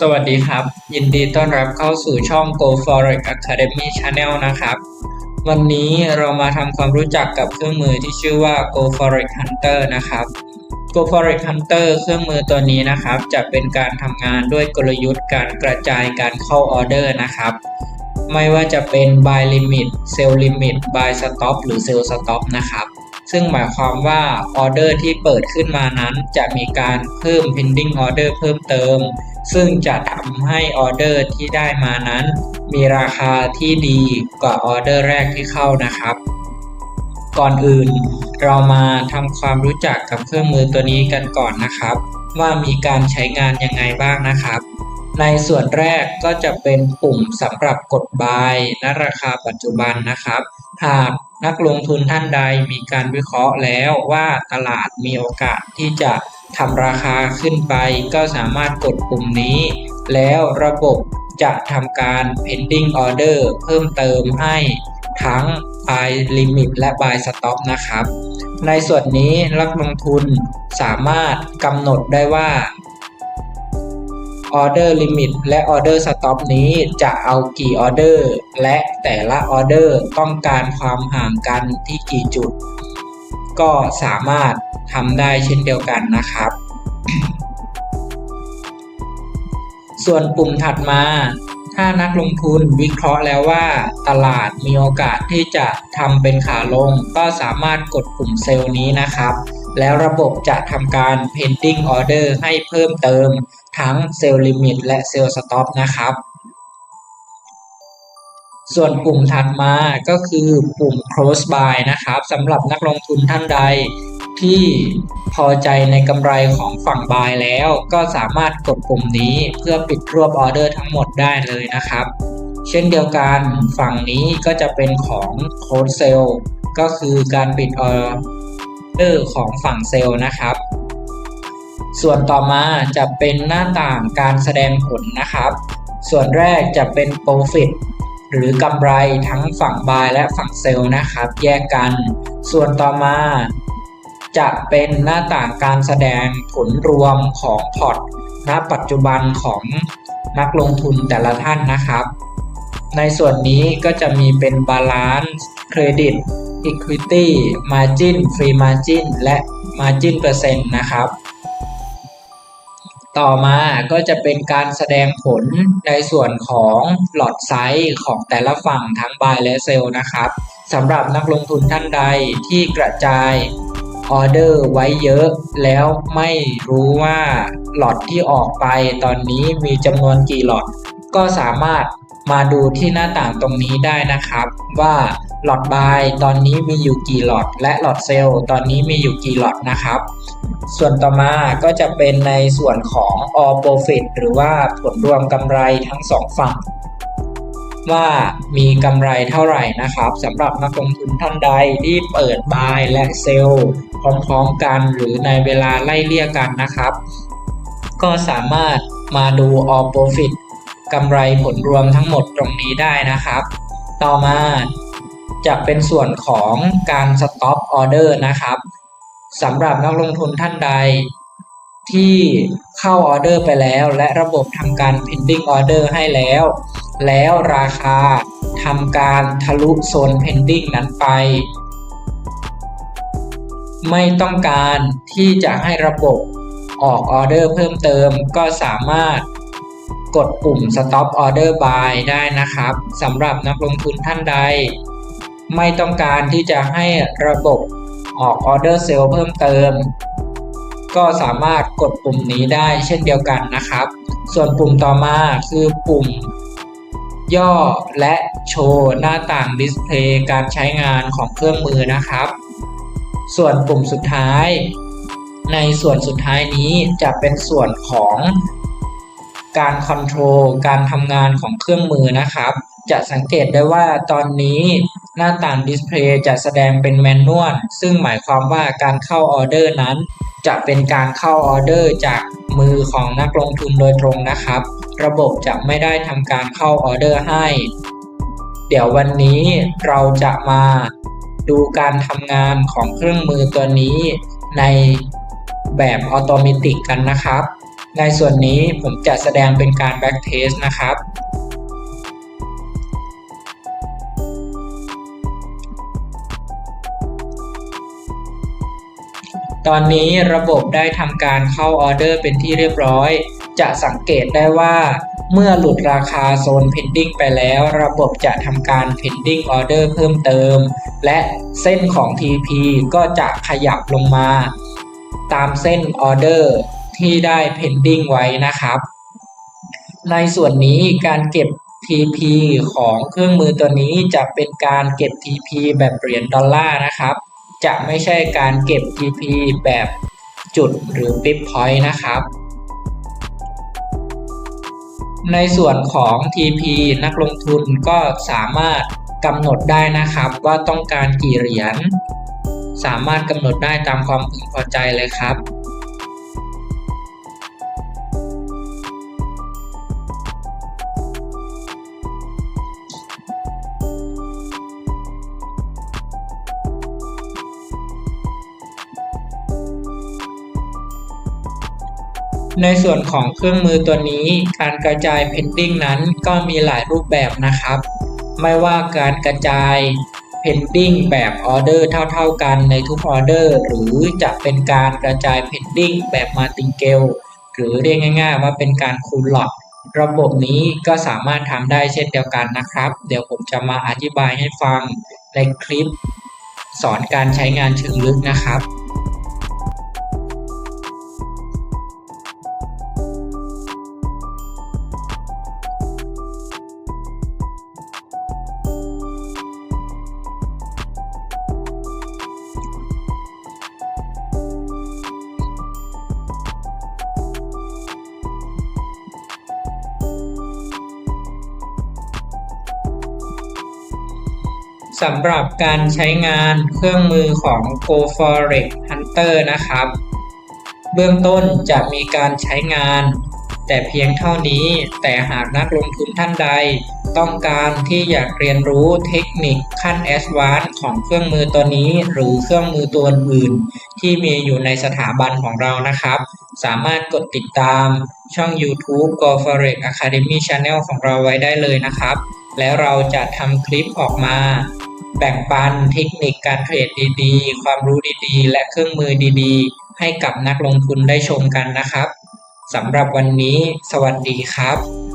สวัสดีครับ ยินดีต้อนรับเข้าสู่ช่อง Go Forex Academy Channel นะครับ วันนี้เรามาทำความรู้จักกับเครื่องมือที่ชื่อว่า Go Forex Hunter นะครับ Go Forex Hunter เครื่องมือตัวนี้นะครับ จะเป็นการทำงานด้วยกลยุทธ์การกระจายการเข้าออเดอร์นะครับ ไม่ว่าจะเป็น buy limit sell limit buy stop หรือ sell stop นะครับ ซึ่งหมายความว่าออเดอร์ที่เปิดขึ้นมานั้น จะมีการเพิ่ม pending order เพิ่มเติม ซึ่งจะทำให้ออเดอร์ที่ได้มานั้น มีราคาที่ดีกว่าออเดอร์แรกที่เข้านะครับ ก่อนอื่น เรามาทำความรู้จักกับเครื่องมือตัวนี้กันก่อนนะครับ ว่ามีการใช้งานยังไงบ้างนะครับ ในส่วนแรกก็จะเป็นปุ่มสำหรับกด buy ณราคาปัจจุบันนะครับ หากนักลงทุนท่านใดมีการวิเคราะห์แล้วว่าตลาดมีโอกาสที่จะทำราคาขึ้นไป ก็สามารถกดปุ่มนี้ แล้วระบบจะทำการ pending order เพิ่มเติมให้ทั้ง buy limit และ buy stop นะครับ ในส่วนนี้นักลงทุนสามารถกำหนดได้ว่า ออเดอร์ลิมิตและออเดอร์สต็อปนี้จะเอากี่ออเดอร์ และแต่ละออเดอร์ต้องการความห่างกันที่กี่จุด ก็สามารถทำได้เช่นเดียวกันนะครับ ส่วนปุ่มถัดมา ถ้านักลงทุนวิเคราะห์แล้วว่า ตลาดมีโอกาสที่จะทำเป็นขาลง ก็สามารถกดปุ่มเซลล์นี้นะครับ แล้วระบบจะทำการ pending order ให้เพิ่มเติม ทั้ง sell limit และ sell stop นะครับ ส่วนปุ่มถัดมาก็คือปุ่ม close buy นะครับสำหรับนักลงทุนท่านใดที่พอใจในกำไรของฝั่ง buy แล้วก็สามารถกดปุ่มนี้เพื่อปิดรวบออเดอร์ทั้งหมดได้เลยนะครับ เช่นเดียวกันฝั่งนี้ก็จะเป็นของ close sell ก็คือการปิดออเดอร์ของฝั่งเซลล์นะครับ ส่วนต่อมาจะเป็นหน้าต่างการแสดงผลนะครับ ส่วนแรกจะเป็น profit หรือกำไรทั้งฝั่ง buy และฝั่งเซลล์นะครับ แยกกัน ส่วนต่อมา จะเป็นหน้าต่างการแสดงผลรวมของพอร์ตณปัจจุบันของนักลงทุนแต่ละท่านนะครับ ในส่วนนี้ก็จะมีเป็น balance credit equity margin free margin และ margin เปอร์เซ็นต์นะครับ ต่อมาก็จะเป็นการแสดงผลในส่วนของหลอดไซส์ของแต่ละฝั่งทั้งบายและเซลนะครับสำหรับนักลงทุนท่านใดที่กระจายออเดอร์ไว้เยอะ แล้วไม่รู้ว่าหลอดที่ออกไปตอนนี้มีจำนวนกี่หลอด ก็สามารถ มาดูที่หน้าต่างตรงนี้ได้นะครับ ว่าหลอดบายตอนนี้มีอยู่กี่หลอด และหลอดเซลล์ตอนนี้มีอยู่กี่หลอดนะครับ ส่วนต่อมาก็จะเป็นในส่วนของ all profit หรือว่าผลรวมกำไรทั้งสองฝั่ง ว่ามีกำไรเท่าไหร่นะครับสำหรับนักลงทุนท่านใดที่เปิด buy และ sell พร้อมๆกันหรือในเวลาไล่เลี่ยกันนะครับ ก็สามารถมาดู all profit กำไรผลรวมทั้งหมดตรงนี้ได้นะครับ ต่อมาจะเป็นส่วนของการ stop order นะครับสำหรับนักลงทุนท่านใด ที่เข้าออเดอร์ไปแล้ว และระบบทำการ pending order ให้แล้ว แล้วราคาทำการทะลุโซน pending นั้นไป ไม่ต้องการที่จะให้ระบบออกออเดอร์เพิ่มเติมก็สามารถ กดปุ่ม stop order buy ได้นะครับสำหรับนักลงทุนท่านใด ไม่ต้องการที่จะให้ระบบออกออเดอร์เซลเพิ่มเติม ก็สามารถกดปุ่มนี้ได้เช่นเดียวกันนะครับ ส่วนปุ่มต่อมาคือปุ่ม ย่อและโชว์หน้าต่างดิสเพลย์การใช้งานของเครื่องมือนะครับ ส่วนปุ่มสุดท้าย ในส่วนสุดท้ายนี้จะเป็นส่วนของ การคอนโทรลการทำงานของเครื่องมือนะครับ จะสังเกตได้ว่าตอนนี้หน้าต่างดิสเพลย์จะแสดงเป็นแมนนวลซึ่งหมายความว่าการเข้าออเดอร์นั้น จะเป็นการเข้าออเดอร์จากมือของนักลงทุนโดยตรงนะครับ ระบบจะไม่ได้ทำการเข้าออเดอร์ให้ เดี๋ยววันนี้เราจะมาดูการทำงานของเครื่องมือตัวนี้ในแบบออโตเมติกกันนะครับ ในส่วนนี้ผมจะแสดงเป็นการ back test นะครับ ตอนนี้ระบบได้ทำการเข้าออเดอร์เป็นที่เรียบร้อย จะสังเกตได้ว่าเมื่อหลุดราคาโซน pending ไปแล้ว ระบบจะทำการ pending order เพิ่มเติม และเส้นของ TP ก็จะขยับลงมา ตามเส้นออเดอร์ ที่ได้ pending ไว้นะครับ ในส่วนนี้การเก็บ TP ของเครื่องมือตัวนี้จะเป็นการเก็บ TP แบบเหรียญดอลลาร์นะครับ จะไม่ใช่การเก็บ TP แบบจุดหรือ Pip Point นะครับ ในส่วนของ TP นักลงทุนก็สามารถกำหนดได้นะครับว่าต้องการกี่เหรียญ สามารถกำหนดได้ตามความพึงพอใจเลยครับ ในส่วนของเครื่องมือตัวนี้ การกระจาย pending นั้นก็มีหลายรูปแบบนะครับ ไม่ว่าการกระจาย pending แบบออเดอร์เท่า ๆ กันในทุกออเดอร์หรือจะเป็นการกระจาย pending แบบ martingale หรือเรียกง่าย ๆ ว่าเป็นการคูณหลอดระบบนี้ก็สามารถทำได้เช่นเดียวกันนะครับ เดี๋ยวผมจะมาอธิบายให้ฟังในคลิป สอนการใช้งานเชิงลึกนะครับ สำหรับการใช้งานเครื่องมือของ GoForex Hunter นะครับ เบื้องต้นจะมีการใช้งาน แต่เพียงเท่านี้ แต่หากนักลงทุนท่านใด ต้องการที่อยากเรียนรู้เทคนิคขั้น a d v a n c e ของเครื่องมือตัวนี้ หรือเครื่องมือตัวอื่น ที่มีอยู่ในสถาบันของเรานะครับ สามารถกดติดตามช่อง YouTube GoForex Academy Channel ของเราไว้ได้เลยนะครับแล้วเราจะทำคลิปออกมา แบ่งปันเทคนิคการเทรดดีๆ ความรู้ดีๆ และเครื่องมือดีๆ ให้กับนักลงทุนได้ชมกันนะครับสำหรับวันนี้ สวัสดีครับ